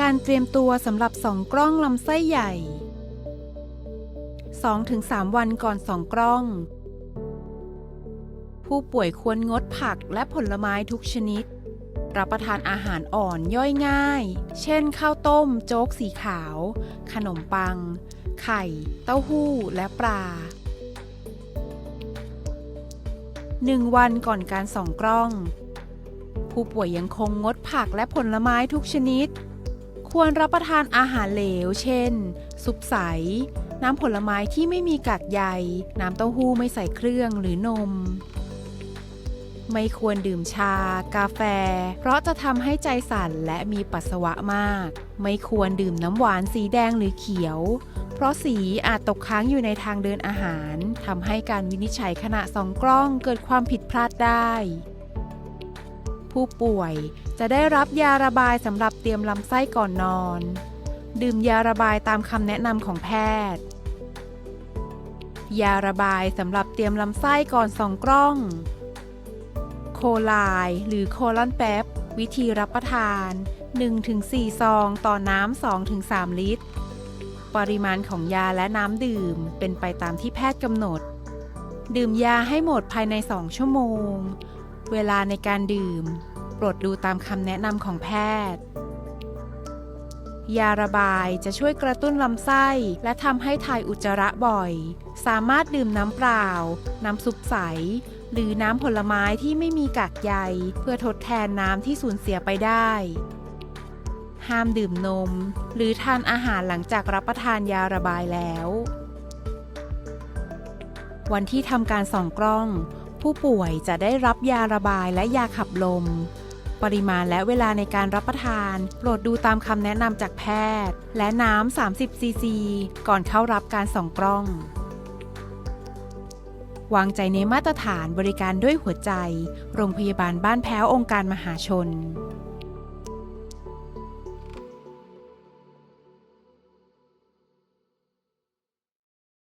การเตรียมตัวสำหรับสองกล้องลำไส้ใหญ่ 2-3 วันก่อนสองกล้อง ผู้ป่วยควรงดผักและผลไม้ทุกชนิด รับประทานอาหารอ่อนย่อยง่าย เช่นข้าวต้ม โจ๊กสีขาว ขนมปัง ไข่ เต้าหู้ และปลาหนึ่งวันก่อนการส่องกล้อง ผู้ป่วยยังคงงดผักและผลไม้ทุกชนิด ควรรับประทานอาหารเหลว เช่น ซุปใส น้ำผลไม้ที่ไม่มีกากใย น้ำเต้าหู้ไม่ใส่เครื่องหรือนม ไม่ควรดื่มชา กาแฟ เพราะจะทำให้ใจสั่นและมีปัสสาวะมาก ไม่ควรดื่มน้ำหวานสีแดงหรือเขียว เพราะสีอาจตกค้างอยู่ในทางเดินอาหารทำให้การวินิจฉัยขณะสองกล้องเกิดความผิดพลาดได้ ผู้ป่วยจะได้รับยาระบายสำหรับเตรียมลำไส้ก่อนนอน ดื่มยาระบายตามคำแนะนำของแพทย์ ยาระบายสำหรับเตรียมลำไส้ก่อนส่องกล้อง โคไลหรือโคลอนแป๊บวิธีรับประทาน 1-4 ซองต่อน้ำ 2-3 ลิตร ปริมาณของยาและน้ำดื่มเป็นไปตามที่แพทย์กำหนด ดื่มยาให้หมดภายใน 2 ชั่วโมง เวลาในการดื่ม โปรดดูตามคำแนะนำของแพทย์ ยาระบายจะช่วยกระตุ้นลำไส้ และทำให้ถ่ายอุจจาระบ่อย สามารถดื่มน้ำเปล่า น้ำซุปใส หรือน้ำผลไม้ที่ไม่มีกากใย เพื่อทดแทนน้ำที่สูญเสียไปได้ ห้ามดื่มนม หรือทานอาหารหลังจากรับประทานยาระบายแล้ววันที่ทำการส่องกล้อง ผู้ป่วยจะได้รับยาระบายและยาขับลม ปริมาณและเวลาในการรับประทาน โปรดดูตามคำแนะนำจากแพทย์ และน้ำ 30 ซีซี ก่อนเข้ารับการส่องกล้อง วางใจในมาตรฐานบริการด้วยหัวใจ โรงพยาบาลบ้านแพ้วองค์การมหาชน